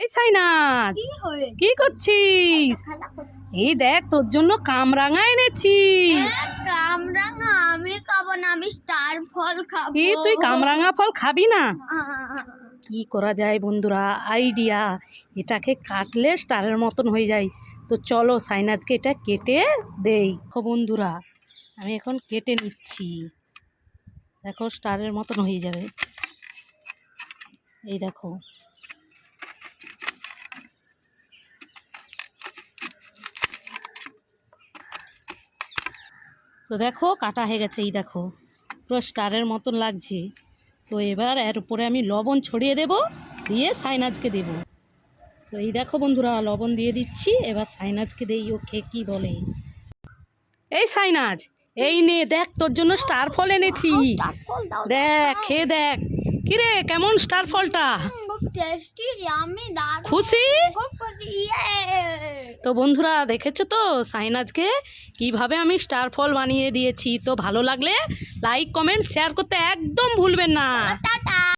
এই সাইনাজ কি হয়ে কি করছিস? এই দেখ তোর জন্য কামরাঙা এনেছি। কামরাঙা আমি খাব না আমি স্টার ফল খাব। তুই কামরাঙা ফল খাবি না? কি করা যায় বন্ধুরা আইডিয়া এটাকে কাটলে স্টারের মতন হয়ে যায়। তো চলো সাইনাজকে এটা কেটে দেই। বন্ধুরা আমি এখন কেটে নিচ্ছি। দেখো স্টারের মতন হয়ে যাবে। এই দেখো তো দেখো কাটা হয়ে গেছে এই দেখো। পুরো স্টারের মতন লাগছে। তো এবার এর উপরে আমি লবণ ছড়িয়ে দেব দিয়ে সাইনাজকে দেব। তো এই দেখো বন্ধুরা লবণ দিয়ে দিচ্ছি। এবার সাইনাজকে দেই ও খেয়ে কী বলে? এই সাইনাজ এই নে দেখ তোর জন্য স্টার ফল এনেছি। দেখ খেয়ে দেখ। কিরে কেমন স্টার ফলটা? খুশি? খুব খুশি। তো বন্ধুরা, দেখেছ তো? সাইনাজকে কীভাবে আমি স্টার ফল বানিয়ে দিয়েছি? তো ভালো লাগলে লাইক কমেন্ট শেয়ার করতে একদম ভুলবেন না।